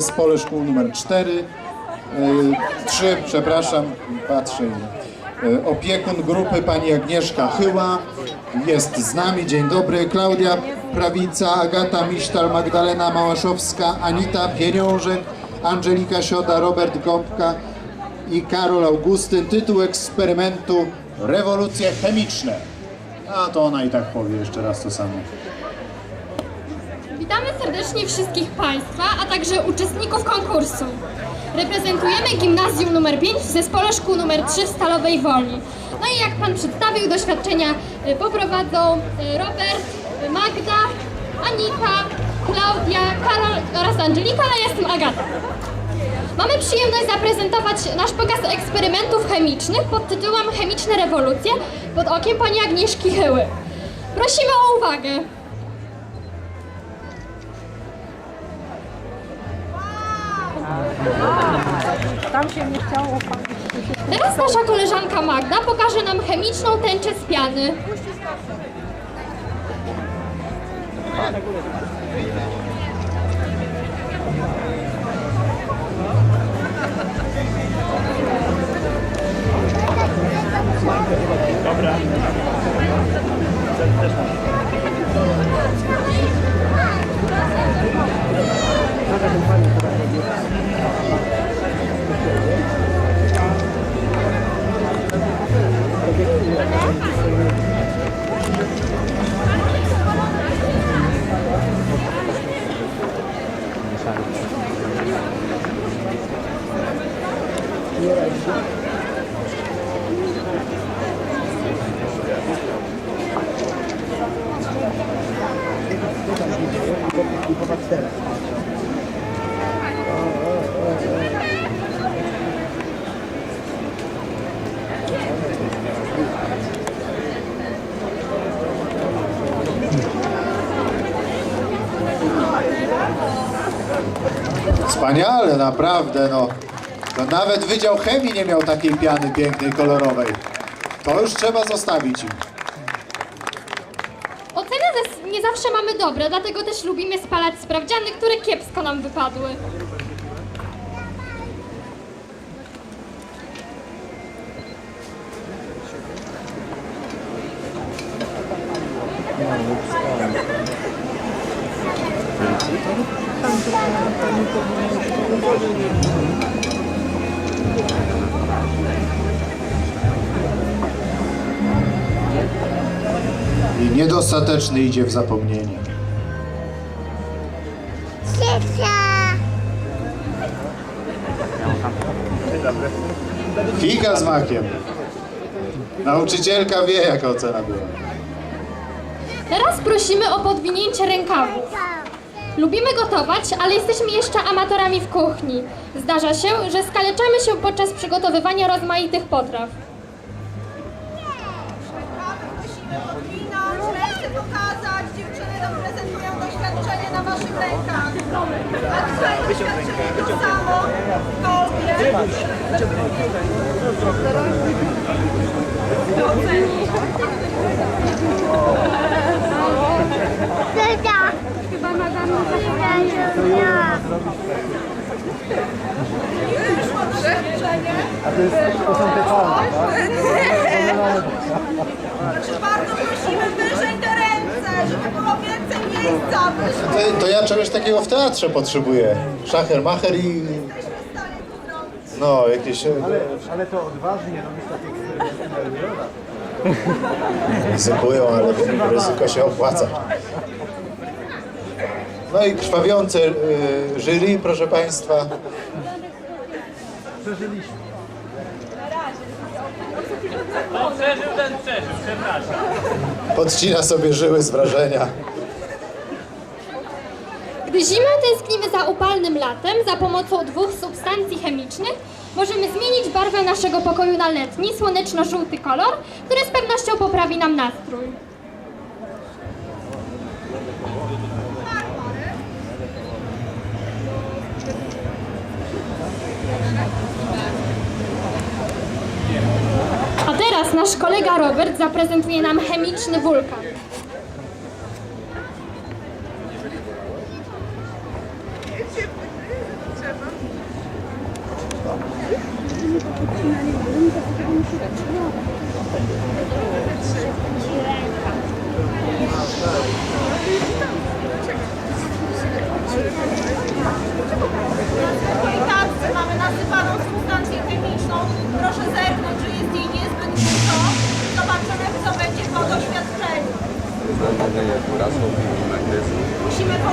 zespole szkół numer 4, 3, przepraszam, patrzę. E, Opiekun grupy pani Agnieszka Chyła jest z nami. Dzień dobry. Klaudia Prawica, Agata Misztal, Magdalena Małaszowska, Anita Pieniążek, Angelika Sioda, Robert Gąbka i Karol Augustyn. Tytuł eksperymentu Rewolucje chemiczne. A to ona i tak powie jeszcze raz to samo. Serdecznie wszystkich Państwa, a także uczestników konkursu. Reprezentujemy gimnazjum numer 5 w zespole szkół numer 3 w Stalowej Woli. No i jak Pan przedstawił, doświadczenia y, poprowadzą y, Robert, y, Magda, Anita, Klaudia, Karol oraz Angelika, a ja jestem Agata. Mamy przyjemność zaprezentować nasz pokaz eksperymentów chemicznych pod tytułem Chemiczne rewolucje pod okiem pani Agnieszki Chyły. Prosimy o uwagę. Tam się nie chciało. Teraz nasza koleżanka Magda pokaże nam chemiczną tęczę z piany. Wspaniale, naprawdę, no. To nawet Wydział Chemii nie miał takiej piany pięknej, kolorowej. To już trzeba zostawić im. Zawsze mamy dobre, dlatego też lubimy spalać sprawdziany, które kiepsko nam wypadły. I niedostateczny idzie w zapomnienie. Figa z makiem. Nauczycielka wie, jaka ocena była. Teraz prosimy o podwinięcie rękawów. Lubimy gotować, ale jesteśmy jeszcze amatorami w kuchni. Zdarza się, że skaleczamy się podczas przygotowywania rozmaitych potraw. Pokazać. Dziewczyny nam prezentują doświadczenie na waszych rękach. A tutaj doświadczenie to samo. Kolbie. Chyba madame nie Znaczy bardzo prosimy wyżej te ręce, żeby było więcej miejsca. To, to ja czegoś takiego w teatrze potrzebuję. Szacher, macher i... No, jakieś... e, Ale to odważnie robisz takie Ryzykują, ale ryzyko się opłaca. No i krwawiące y, jury, proszę Państwa. przeżyliśmy. No przeżył ten przeżył, przepraszam. Podcina sobie żyły z wrażenia. Gdy zimę tęsknimy za upalnym latem, za pomocą dwóch substancji chemicznych możemy zmienić barwę naszego pokoju na letni, słoneczno-żółty kolor, który z pewnością poprawi nam nastrój. A teraz nasz kolega Robert zaprezentuje nam chemiczny wulkan.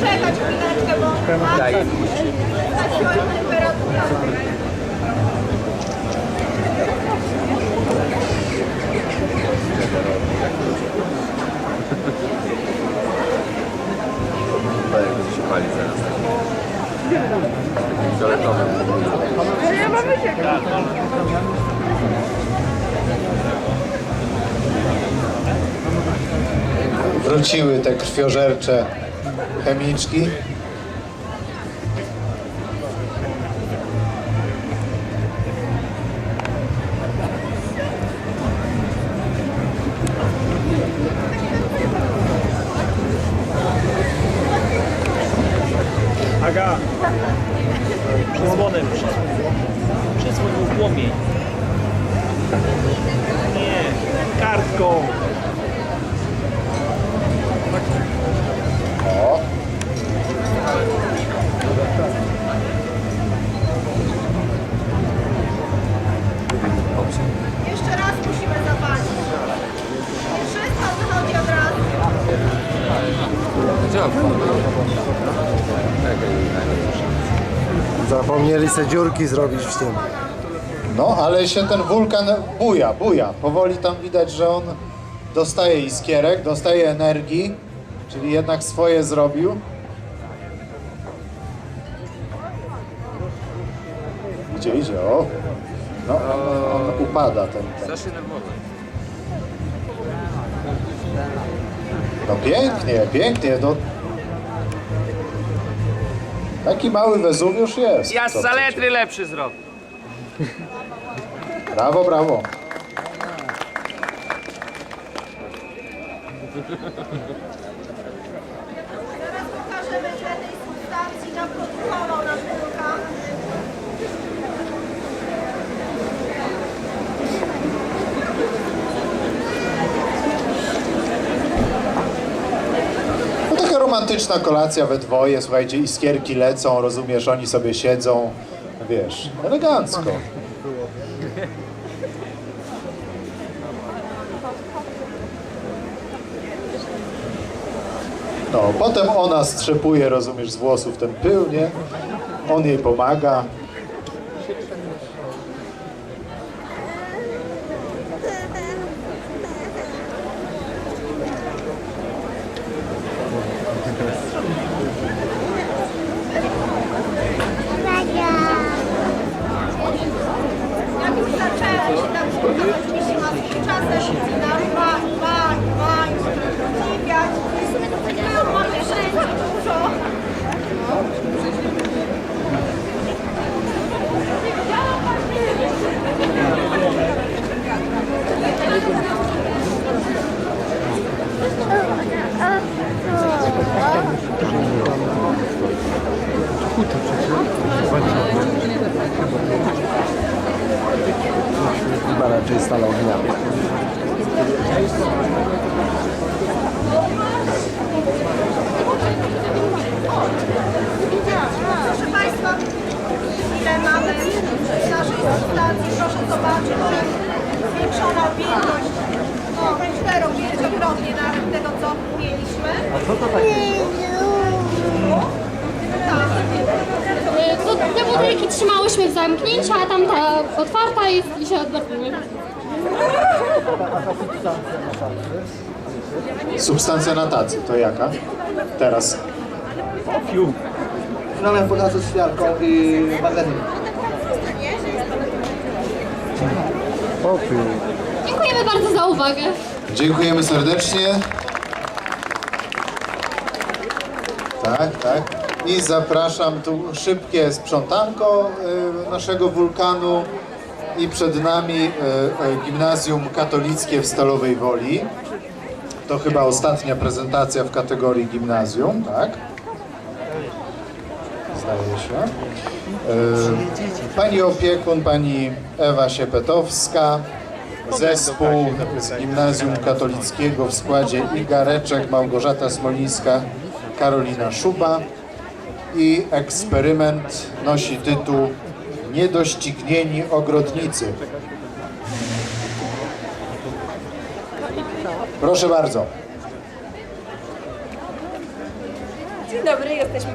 Poczekać chwileczkę, bo mam tak swoją temperaturę. się pali zaraz. Fioletowy. Wróciły te krwiożercze chemiczki. Aga, przesłonem przesłonił płomień. Nie, kartką. O, Jeszcze raz musimy zapalić. Nie wszystko wychodzi od razu. Zapomnieli se dziurki zrobić w tym. no ale się ten wulkan buja, buja. Powoli tam widać, że on dostaje iskierek, dostaje energii, czyli jednak swoje zrobił. Idzie, idzie, o. No, on, on upada ten, ten. Strasznie nerwowy. No pięknie, pięknie, no. Taki mały Wezuwiusz jest. Ja Co z saletry lepszy zrobię. przecież. Brawo, brawo. Teraz pokażemy, ile tej substancji naprodukował nasz wulkan. No taka romantyczna kolacja we dwoje, słuchajcie, iskierki lecą, rozumiesz, oni sobie siedzą, wiesz, elegancko. No, potem ona strzepuje, rozumiesz, z włosów ten pył, nie? On jej pomaga. そうね。Raczej stalą ognia. Proszę Państwa, ile mamy naszej substancji. Proszę zobaczyć, że zwiększona objętość no, cztero, pięciokrotnie nawet tego, co mieliśmy. A co to takie? Tak. Y, To te w zamknięciu, a tamta otwarta jest i się odbarwimy. Substancja na tacy, to jaka? Teraz. Znamy pod asocjacją i magazyn. Popiół. Dziękujemy bardzo za uwagę. Dziękujemy serdecznie. Tak, tak. I zapraszam tu szybkie sprzątanko y, naszego wulkanu i przed nami y, y, Gimnazjum Katolickie w Stalowej Woli. To chyba ostatnia prezentacja w kategorii gimnazjum, tak? Zdaje się. Pani opiekun, pani Ewa Siepetowska, zespół Gimnazjum Katolickiego w składzie Iga Reczek, Małgorzata Smolińska, Karolina Szuba i eksperyment nosi tytuł Niedoścignieni ogrodnicy. Proszę bardzo. Dzień dobry, jesteśmy